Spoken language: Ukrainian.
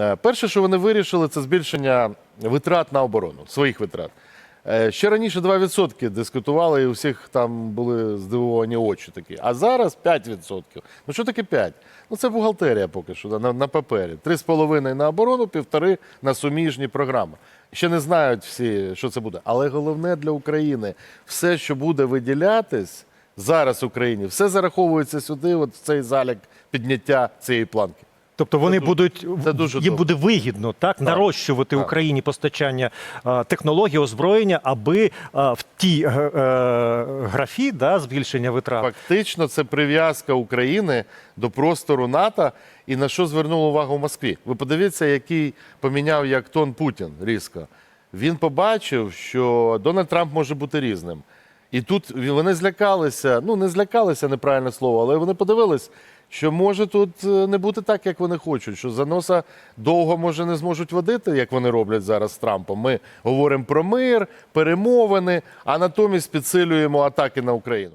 Е, Перше, що вони вирішили, це збільшення витрат на оборону, своїх витрат. Е, Ще раніше 2% дискутували, і у всіх там були здивовані очі такі. А зараз 5%. Ну що таке 5? Ну це бухгалтерія поки що на, на папері. 3,5 на оборону, півтори на суміжні програми. Ще не знають всі, що це буде. Але головне для України все, що буде виділятись зараз Україні, все зараховується сюди, от в цей залік підняття цієї планки. Тобто вони дуже- будуть це дуже їм буде вигідно так, нарощувати так. Україні постачання е, технологій, озброєння, аби е, в тій е, е, графі да, збільшення витрат. Фактично, це прив'язка України до простору НАТО. І на що звернула увагу в Москві? Ви подивіться, який поміняв як тон Путін різко. Він побачив, що Дональд Трамп може бути різним. І тут вони злякалися, ну не злякалися, неправильне слово, але вони подивились, що може тут е, не бути так, як вони хочуть, що за носа довго може не зможуть водити, як вони роблять зараз з Трампом. Ми говоримо про мир, перемовини, а натомість підсилюємо атаки на Україну.